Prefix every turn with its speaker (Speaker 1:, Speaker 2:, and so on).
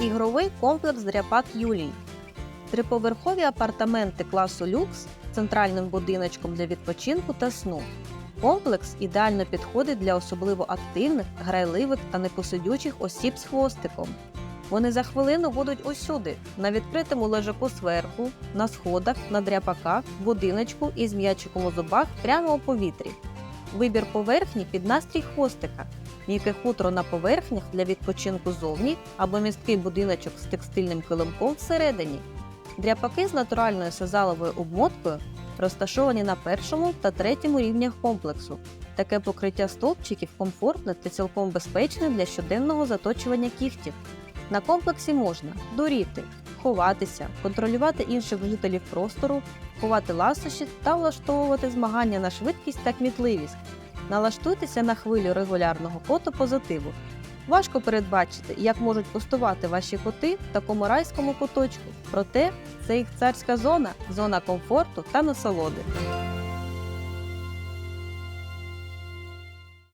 Speaker 1: Ігровий комплекс Дряпак Юлій. Триповерхові апартаменти класу люкс з центральним будиночком для відпочинку та сну. Комплекс ідеально підходить для особливо активних, грайливих та непосидючих осіб з хвостиком. Вони за хвилину будуть усюди, на відкритому лежаку зверху, на сходах, на дряпаках, будиночку і з м'ячиком у зубах прямо у повітрі. Вибір поверхні під настрій хвостика, м'яке хутро на поверхнях для відпочинку зовні або місткий будиночок з текстильним килимком всередині. Дряпаки з натуральною сазаловою обмоткою розташовані на першому та третьому рівнях комплексу. Таке покриття стовпчиків комфортне та цілком безпечне для щоденного заточування кігтів. На комплексі можна дуріти, ховатися, контролювати інших жителів простору, ховати ласощі та влаштовувати змагання на швидкість та кмітливість. Налаштуйтеся на хвилю регулярного фотопозитиву. Важко передбачити, як можуть пустувати ваші коти в такому райському куточку. Проте це їх царська зона, зона комфорту та насолоди.